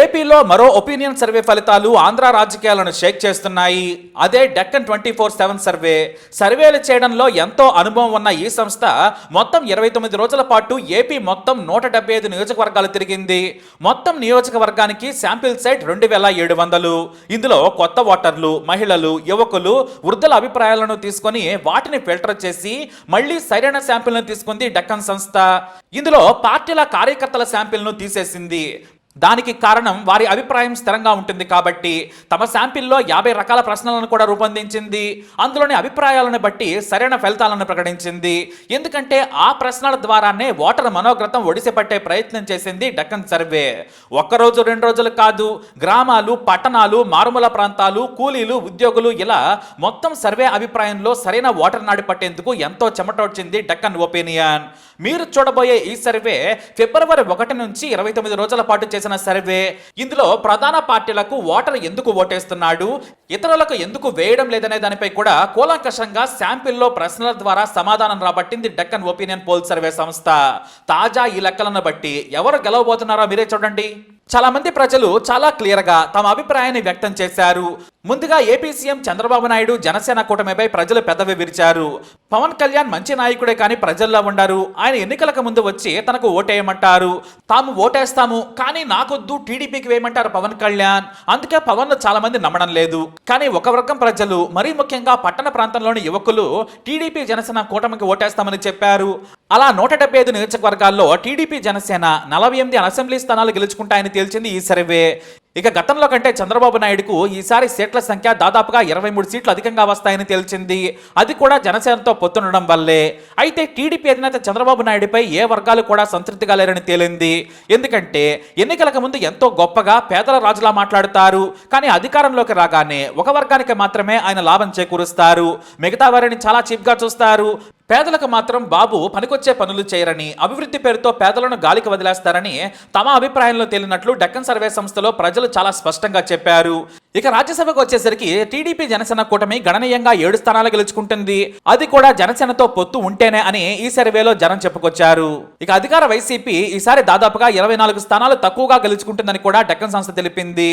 ఏపీలో మరో opinion survey ఫలితాలు ఆంధ్ర రాజకీయాలను షేక్ చేస్తున్నాయి. అదే Deccan twenty four seven survey. సర్వేలు చేయడంలో ఎంతో అనుభవం ఉన్న ఈ సంస్థ మొత్తం ఇరవై తొమ్మిది రోజుల పాటు ఏపీ మొత్తం నూట డెబ్బై ఐదు నియోజకవర్గాలు తిరిగింది. మొత్తం నియోజకవర్గానికి శాంపిల్ సైట్ రెండు వేల ఏడు వందలు. ఇందులో కొత్త ఓటర్లు మహిళలు యువకులు వృద్ధుల అభిప్రాయాలను తీసుకొని వాటిని ఫిల్టర్ చేసి మళ్ళీ సరైన శాంపిల్ను తీసుకుంది డెక్కన్ సంస్థ. ఇందులో పార్టీల కార్యకర్తల శాంపిల్ను తీసేసింది. దానికి కారణం వారి అభిప్రాయం స్థిరంగా ఉంటుంది కాబట్టి తమ శాంపిల్లో యాభై రకాల ప్రశ్నలను కూడా రూపొందించింది. అందులోని అభిప్రాయాలను బట్టి సరైన ఫలితాలను ప్రకటించింది. ఎందుకంటే ఆ ప్రశ్నల ద్వారానే ఓటర్ మనోగ్రతం ఒడిసిపట్టే ప్రయత్నం చేసింది డక్కన్ సర్వే. ఒక్కరోజు రెండు రోజులు కాదు గ్రామాలు పట్టణాలు మారుమూల ప్రాంతాలు కూలీలు ఉద్యోగులు ఇలా మొత్తం సర్వే అభిప్రాయంలో సరైన ఓటర్ నాడి పట్టేందుకు ఎంతో చెమటోడ్చింది డక్కన్ ఒపీనియన్. మీరు చూడబోయే ఈ సర్వే ఫిబ్రవరి ఒకటి నుంచి ఇరవై తొమ్మిది రోజుల పాటు చేసిన సర్వే. ఇందులో ప్రధాన పార్టీలకు ఓటర్ ఎందుకు ఓటేస్తున్నాడు? ఇతరులకు ఎందుకు వేయడం లేదనే దానిపై కూడా కూలంకషంగా శాంపిల్లో ప్రశ్నల ద్వారా సమాధానం రాబట్టింది డెక్కన్ ఒపీనియన్ పోల్ సర్వే సంస్థ. తాజా ఈ లెక్కలను బట్టి ఎవరు గెలవబోతున్నారో మీరే చూడండి. చాలా మంది ప్రజలు చాలా క్లియర్గా తమ అభిప్రాయాన్ని వ్యక్తం చేశారు. ముందుగా ఏపీ సీఎం చంద్రబాబు నాయుడు జనసేన కూటమిపై ప్రజలు పెదవి విరిచారు. పవన్ కళ్యాణ్ మంచి నాయకుడే కానీ ప్రజల్లో ఉండరు. ఆయన ఎన్నికలకు ముందు వచ్చి తనకు ఓటేయమంటారు. తాము ఓటేస్తాము కానీ నాకొద్దు టీడీపీకి వేయమంటారు పవన్ కళ్యాణ్. అందుకే పవన్ చాలా మంది నమ్మడం లేదు. కానీ ఒక వర్గం ప్రజలు మరీ ముఖ్యంగా పట్టణ ప్రాంతంలోని యువకులు టీడీపీ జనసేన కూటమికి ఓటేస్తామని చెప్పారు. అలా నూట డెబ్బై ఐదు నియోజకవర్గాల్లో టీడీపీ జనసేన నలభై ఎనిమిది అసెంబ్లీ స్థానాలు గెలుచుకుంటాయని తేల్చింది ఈ సర్వే. ఇక గతంలో కంటే చంద్రబాబు నాయుడుకు ఈసారి సీట్ల సంఖ్య దాదాపుగా ఇరవై మూడు సీట్లు అధికంగా వస్తాయని తేల్చింది. అది కూడా జనసేనతో పొత్తుండడం వల్లే. అయితే టీడీపీ అధినేత చంద్రబాబు నాయుడుపై ఏ వర్గాలు కూడా సంతృప్తిగా లేరని తేలింది. ఎందుకంటే ఎన్నికలకు ముందు ఎంతో గొప్పగా పేదల రాజులా మాట్లాడుతారు. కానీ అధికారంలోకి రాగానే ఒక వర్గానికి మాత్రమే ఆయన లాభం చేకూరుస్తారు. మిగతా వారిని చాలా చీప్గా చూస్తారు. పేదలకు మాత్రం బాబు పనికొచ్చే పనులు చేయరని అభివృద్ధి పేరుతో పేదలను గాలికి వదిలేస్తారని తమ అభిప్రాయంలో తేలినట్లు డెక్కన్ సర్వే సంస్థలో ప్రజలు చాలా స్పష్టంగా చెప్పారు. ఇక రాజ్యసభకు వచ్చేసరికి టీడీపీ జనసేన కూటమి గణనీయంగా ఏడు స్థానాలు గెలుచుకుంటుంది. అది కూడా జనసేనతో పొత్తు ఉంటేనే అని ఈ సర్వేలో జనం చెప్పుకొచ్చారు. ఇక అధికార వైసీపీ ఈసారి దాదాపుగా ఇరవై నాలుగు స్థానాలు తక్కువగా గెలుచుకుంటుందని కూడా డెక్కన్ సంస్థ తెలిపింది.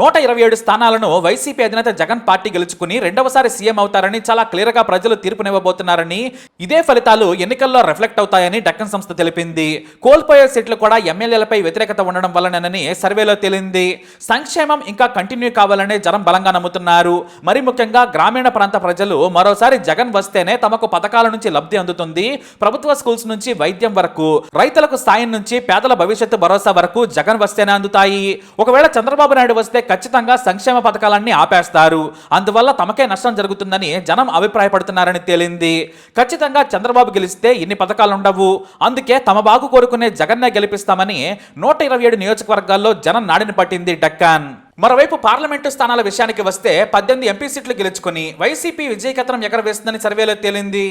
నూట ఇరవై ఏడు స్థానాలను వైసీపీ అధినేత జగన్ పార్టీ గెలుచుకుని రెండవసారి సీఎం అవుతారని చాలా క్లియర్గా ప్రజలు తీర్పునివ్వబోతున్నారని ఇదే ఫలితాలు ఎన్నికల్లో రిఫ్లెక్ట్ అవుతాయని డెక్కన్ సంస్థ తెలిపింది. కోల్పోయే సీట్లు కూడా ఎమ్మెల్యేలపై వ్యతిరేకత ఉండడం వల్లనేనని సర్వేలో తేలింది. సంక్షేమం ఇంకా కంటిన్యూ కావాలని జనం బలంగా నమ్ముతున్నారు. మరి ముఖ్యంగా గ్రామీణ ప్రాంత ప్రజలు మరోసారి జగన్ వస్తేనే తమకు పథకాల నుంచి లబ్ధి అందుతుంది. ప్రభుత్వ స్కూల్స్ నుంచి వైద్యం వరకు రైతులకు సాయం నుంచి పేదల భవిష్యత్తు భరోసా వరకు జగన్ వస్తేనే అందుతాయి. ఒకవేళ చంద్రబాబు నాయుడు వస్తే ఖచ్చితంగా సంక్షేమ పథకాలన్నీ ఆపేస్తారు. అందువల్ల తమకే నష్టం జరుగుతుందని జనం అభిప్రాయపడుతున్నారని తేలింది. ఖచ్చితంగా చంద్రబాబు గెలిస్తే ఇన్ని పథకాలు ఉండవు. అందుకే తమ బాగు కోరుకునే జగన్నే గెలిపిస్తామని నూట ఇరవై ఏడు నియోజకవర్గాల్లో జనం నాడిని పట్టింది డక్కాన్. మరోవైపు పార్లమెంటు స్థానాల విషయానికి వస్తే పద్దెనిమిది ఎంపీ సీట్లు గెలుచుకుని వైసీపీ విజయకత్నం ఎగరవేస్తుందని సర్వేలో తేలింది.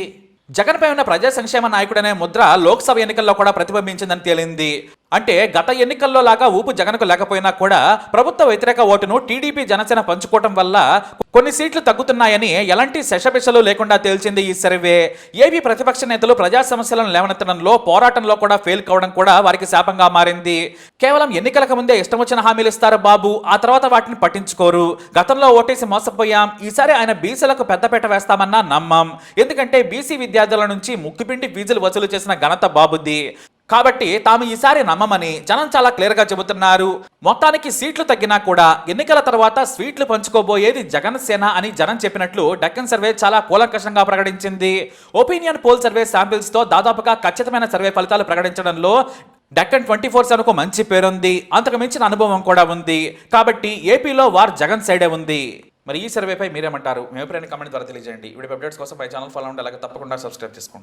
జగన్పై ఉన్న ప్రజా సంక్షేమ నాయకుడనే ముద్ర లోక్సభ ఎన్నికల్లో కూడా ప్రతిబింబించిందని తేలింది. అంటే గత ఎన్నికల్లో లాగా ఊపు జగన్కు లేకపోయినా కూడా ప్రభుత్వ వ్యతిరేక ఓటును టీడీపీ జనసేన పంచుకోవటం వల్ల కొన్ని సీట్లు తగ్గుతున్నాయని ఎలాంటి శశబిషలు లేకుండా తేల్చింది ఈ సర్వే. ఏపీ ప్రతిపక్ష నేతలు ప్రజా సమస్యలను లేవనెత్తడంలో పోరాటంలో కూడా ఫెయిల్ కావడం కూడా వారికి శాపంగా మారింది. కేవలం ఎన్నికలకు ముందే ఇష్టం వచ్చిన హామీలు ఇస్తారు బాబు ఆ తర్వాత వాటిని పట్టించుకోరు. గతంలో ఓటేసి మోసపోయాం ఈసారి ఆయన బీసీలకు పెద్దపేట వేస్తామన్నా నమ్మం. ఎందుకంటే బీసీ విద్యార్థుల నుంచి ముక్కుపిండి ఫీజులు వసూలు చేసిన ఘనత బాబుది. కాబట్టి తాము ఈసారి నమ్మమని జనం చాలా క్లియర్గా చెబుతున్నారు. మొత్తానికి సీట్లు తగ్గినా కూడా ఎన్నికల తర్వాత స్వీట్లు పంచుకోబోయేది జగన్ సేన అని జనం చెప్పినట్లు డక్కన్ సర్వే చాలా కూలంకషంగా ప్రకటించింది. ఒపీనియన్ పోల్ సర్వే శాంపిల్స్తో దాదాపుగా ఖచ్చితమైన సర్వే ఫలితాలు ప్రకటించడంలో డక్కన్ ట్వంటీ ఫోర్ సెవెన్కు మంచి పేరుంది. అంతకు మించిన అనుభవం కూడా ఉంది. కాబట్టి ఏపీలో వార్ జగన్ సైడే ఉంది. మరి ఈ సర్వేపై మీరేమంటారు? మీ అభిప్రాయాన్ని కమెంట్ ద్వారా తెలియజేయండి. వీడియో అప్డేట్స్ కోసం పై ఛానల్ ఫాలో ఉండే అలాగే తప్పకుండా సబ్స్క్రైబ్ చేసుకోండి.